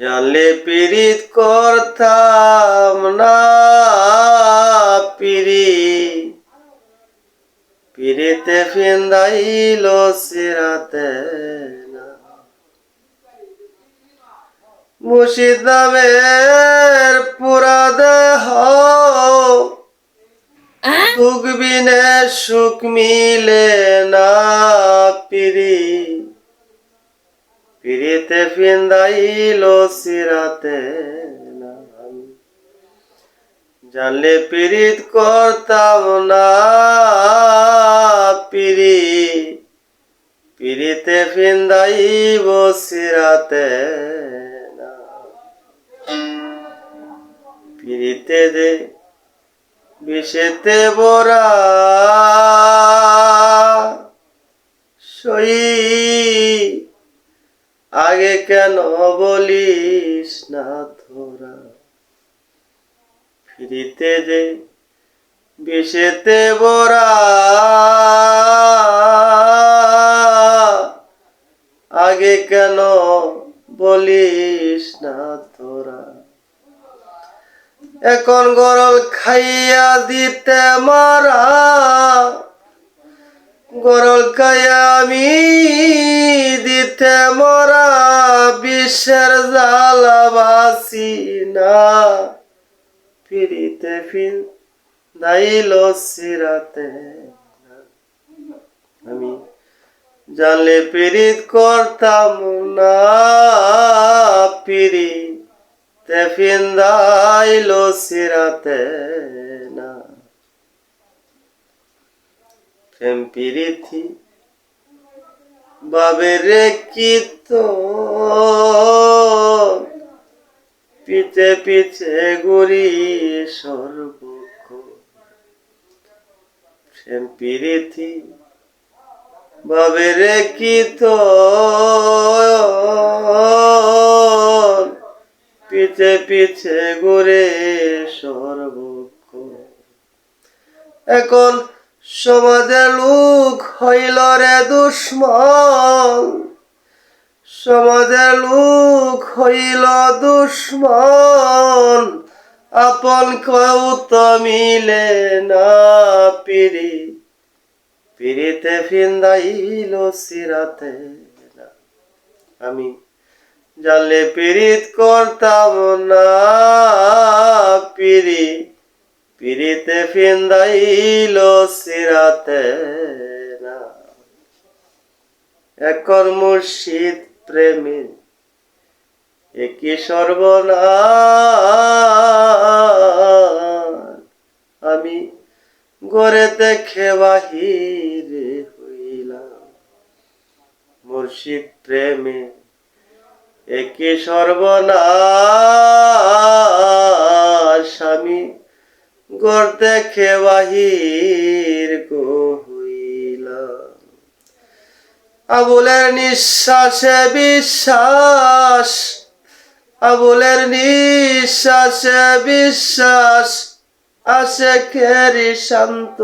জানলে পীড়িত করতাম না পিরি পিড়িতে ফিন্দাইল সিরাতে না। মুর্শিদাবের পুরা দেহ সুখ বিনে সুখ মিলে না পিরি পিরিতে ফিন্দাইল সিরাতে জানলে পিরিত করতাম না পিরি পিরিতে ফিন্দাইব সিরাতে পিরিতে দে বিষেতে বরা, সই আগে কেন বলিস না তোরা? ফিরিতে যে বিষেতে বরা, আগে কেন বলিস না তোরা? এখন গরল খাইয়া দিতে মারা গরল আমি দিতে মরা বিশ্বের জালাবাসি না। ফিরিতে ফিন দাইল সিরাতে। আমি জানলে পীড়িত করতাম না। পিরি তে ফিন্দাইল সিরাতে না। প্রেম পিরিথি বাবের কি পিছে পিছে গুরি সর্বক্ষ প্রেম পিরিথি বাবের কি পিছে পিছে ঘুরে সর্বক্ষ এখন সমাজের লোক হইল রে দুশ্মন। সমাজে লোক হইল দুশ্মন। আপন কেউ তো মিলে না পিরি পিরিতে ফিন্দাইল সিরাতে আমি জানলে পীড়িত করতাম না পিরি পিরিতে ফিন্দাইল সিরাতে না। একর মুর্শিদ প্রেমী, একই সর্বনাশ। আমি গড়ে দেখে বাহিরে হইলাম। মুর্শিদ প্রেমে, একই সর্বনাশ। আমি গড় খেবাহির বাহির গো আবুলের নিঃশ্বাসে বিশ্বাস আবুলের নিঃশ্বাসে বিশ্বাস আসে খেরি শান্ত